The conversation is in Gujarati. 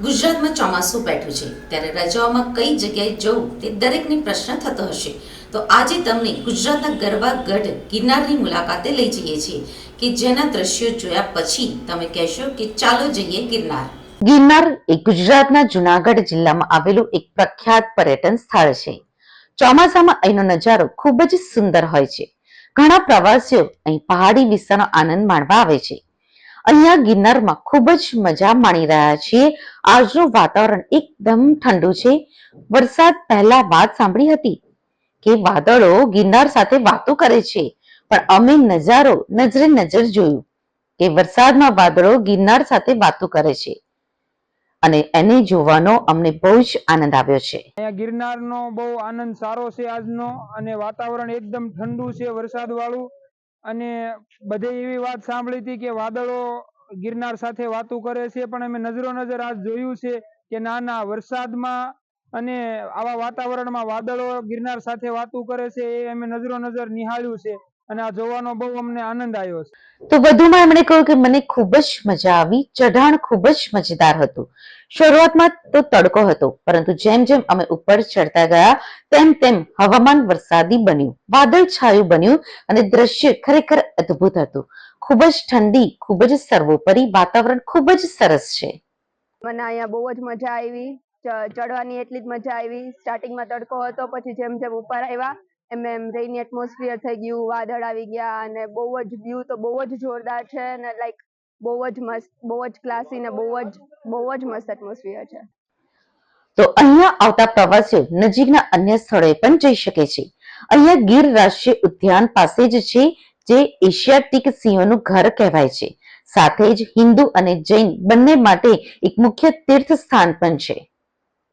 ગુજરાતમાં ચોમાસું બેઠું છે, ત્યારે રજાઓમાં કઈ જગ્યાએ જવું તે દરેકને પ્રશ્ન થતો હશે. તો આજે તમને ગુજરાતના ગરબા ગઢ ગિરનારની મુલાકાતે લઈ જઈએ છીએ, કે જેના દ્રશ્યો જોયા પછી તમે કહેશો કે ચાલો જઈએ ગિરનાર. ગિરનાર એ ગુજરાતના જુનાગઢ જિલ્લામાં આવેલું એક પ્રખ્યાત પર્યટન સ્થળ છે. ચોમાસામાં અહીંનો નજારો ખૂબ જ સુંદર હોય છે. ઘણા પ્રવાસીઓ અહીં પહાડી વિસ્તારનો આનંદ માણવા આવે છે. અહીંયા ગિરનારમાં ખૂબ જ મજા માણી રહ્યા છીએ. આજનું વાતાવરણ એકદમ ઠંડુ છે. વરસાદ પહેલા વાત સાંભળી હતી કે વાદળો ગિરનાર સાથે વાતો કરે છે, પણ અમે નજારો નજરે નજર જોયું કે વરસાદમાં વાદળો ગિરનાર સાથે વાતો કરે છે. અને એને જોવાનો અમને બહુ જ આનંદ આવ્યો છે. અહીંયા ગિરનારનો બહુ આનંદ સારો છે આજનો, અને વાતાવરણ એકદમ ઠંડુ છે વરસાદ વાળું અને બધે એવી વાત સાંભળી હતી કે વાદળો ગિરનાર સાથે વાતું કરે છે, પણ અમે નજરો નજર આજ જોયું છે કે ના ના વરસાદમાં અને આવા વાતાવરણમાં વાદળો ગિરનાર સાથે વાતું કરે છે, એ અમે નજરો નજર નિહાળ્યું છે અને આ જોવાનો બહુ અમને આનંદ આવ્યો છે. તો વધુમાં એમણે કહ્યું કે મને ખૂબ જ મજા આવી, ચઢાણ ખૂબ જ મજેદાર હતું. શરૂઆતમાં તો તડકો હતો, પરંતુ જેમ જેમ અમે ઉપર ચડતા ગયા, તેમ તેમ હવામાન વરસાદી બન્યું વાદળ છાયું બન્યું અને દ્રશ્ય ખરેખર અદ્ભુત હતું. ખૂબ જ ઠંડી, ખૂબ જ સર્વોપરી વાતાવરણ ખૂબ જ સરસ છે. મને અહીંયા બહુ જ મજા આવી. ચડવાની એટલી જ મજા આવી. સ્ટાર્ટિંગમાં તડકો હતો, પછી જેમ જેમ ઉપર આવ્યા, એમ એમ રેની એટમોસ્ફિયર થઈ ગયું, વાદળ આવી ગયા અને બહુ જ વ્યૂ તો બહુ જ જોરદાર છે અને લાઈક બહુ જ મસ્ત, બહુ જ ક્લાસી ને બહુ જ બહુ જ મસ્ત એટમોસ્ફિયર છે. તો અહીંયા આવતા પ્રવાસીઓ નજીકના અન્ય સ્થળોએ પણ જઈ શકે છે. અહીંયા ગીર રાષ્ટ્રીય ઉદ્યાન પાસે જ છે, જે એશિયાટિક સિંહોનું ઘર કહેવાય છે. સાથે જ હિન્દુ અને જૈન બંને માટે એક મુખ્ય તીર્થ સ્થાન પણ છે.